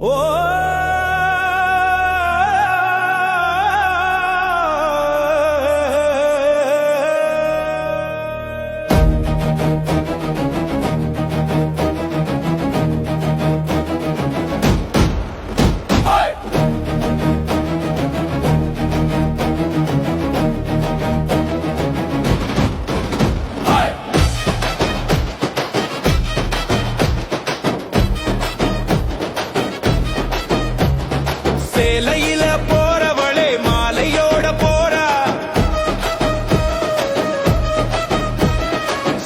Oh சேலையில போறவளே மாலையோட போறா.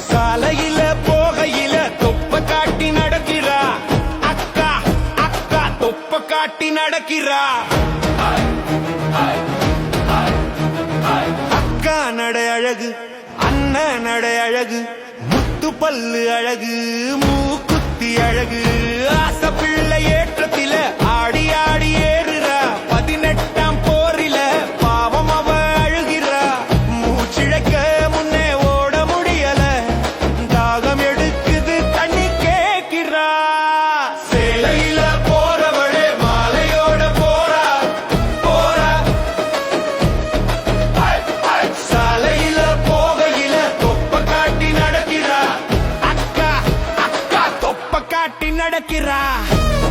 சாலையில போகையில தொப்ப காட்டி நடக்கிறா. அக்கா அக்கா தொப்ப காட்டி நடக்கிறா. அக்கா நடை அழகு அண்ணன் நடை அழகு முத்து பல்லு அழகு மூக்குத்தி அழகு. querrá.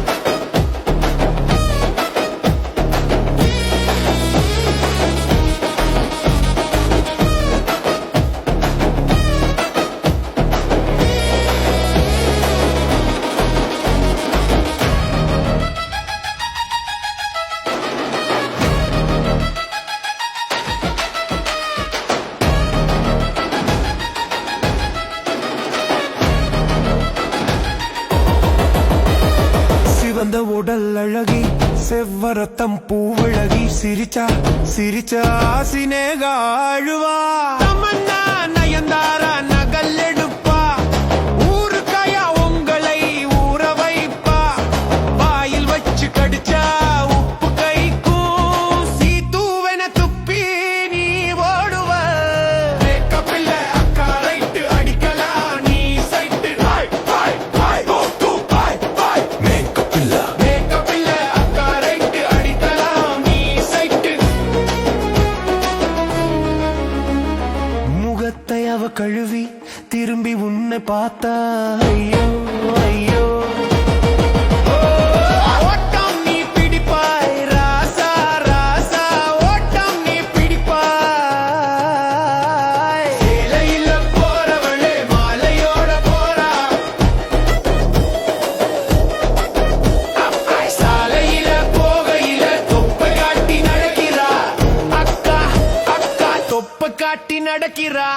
அந்த உடல் அழகி செவ்வரத்தம் பூவழகி சிரிச்சா சிரிச்சா சினேகா அழுவா. கழுவி திரும்பி உன்னை பார்த்தா ஐயோ ஐயோ. దాటి నడకిరా